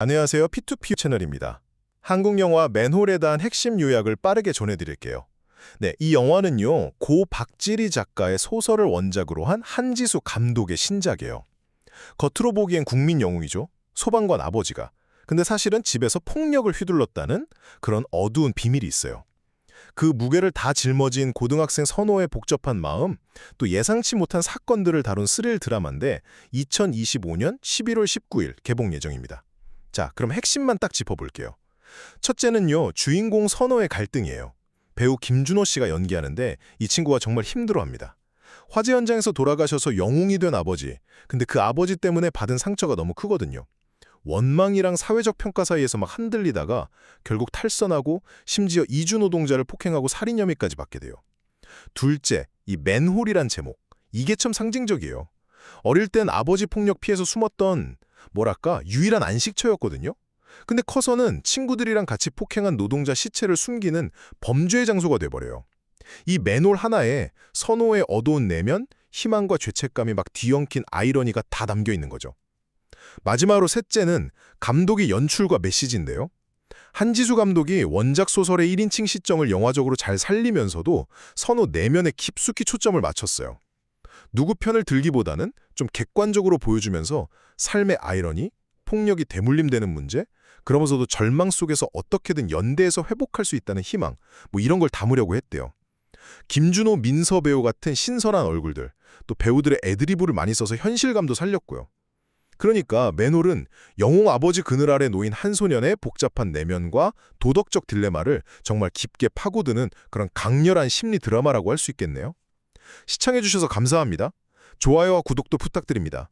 안녕하세요. P2P 채널입니다. 한국 영화 맨홀에 대한 핵심 요약을 빠르게 전해드릴게요. 네, 이 영화는요. 고 박지리 작가의 소설을 원작으로 한 한지수 감독의 신작이에요. 겉으로 보기엔 국민 영웅이죠. 소방관 아버지가. 근데 사실은 집에서 폭력을 휘둘렀다는 그런 어두운 비밀이 있어요. 그 무게를 다 짊어진 고등학생 선호의 복잡한 마음, 또 예상치 못한 사건들을 다룬 스릴 드라마인데 2025년 11월 19일 개봉 예정입니다. 자, 그럼 핵심만 딱 짚어볼게요. 첫째는요, 주인공 선호의 갈등이에요. 배우 김준호 씨가 연기하는데 이 친구가 정말 힘들어합니다. 화재 현장에서 돌아가셔서 영웅이 된 아버지, 근데 그 아버지 때문에 받은 상처가 너무 크거든요. 원망이랑 사회적 평가 사이에서 막 흔들리다가 결국 탈선하고 심지어 이주 노동자를 폭행하고 살인 혐의까지 받게 돼요. 둘째, 이 맨홀이란 제목. 이게 참 상징적이에요. 어릴 땐 아버지 폭력 피해서 숨었던 뭐랄까 유일한 안식처였거든요. 근데 커서는 친구들이랑 같이 폭행한 노동자 시체를 숨기는 범죄의 장소가 돼버려요. 이 맨홀 하나에 선호의 어두운 내면, 희망과 죄책감이 막 뒤엉킨 아이러니가 다 담겨 있는 거죠. 마지막으로 셋째는 감독의 연출과 메시지인데요. 한지수 감독이 원작 소설의 1인칭 시점을 영화적으로 잘 살리면서도 선호 내면에 깊숙이 초점을 맞췄어요. 누구 편을 들기보다는 좀 객관적으로 보여주면서 삶의 아이러니, 폭력이 대물림되는 문제, 그러면서도 절망 속에서 어떻게든 연대해서 회복할 수 있다는 희망, 뭐 이런 걸 담으려고 했대요. 김준호, 민서 배우 같은 신선한 얼굴들, 또 배우들의 애드리브를 많이 써서 현실감도 살렸고요. 그러니까 맨홀은 영웅 아버지 그늘 아래 놓인 한 소년의 복잡한 내면과 도덕적 딜레마를 정말 깊게 파고드는 그런 강렬한 심리 드라마라고 할 수 있겠네요. 시청해주셔서 감사합니다. 좋아요와 구독도 부탁드립니다.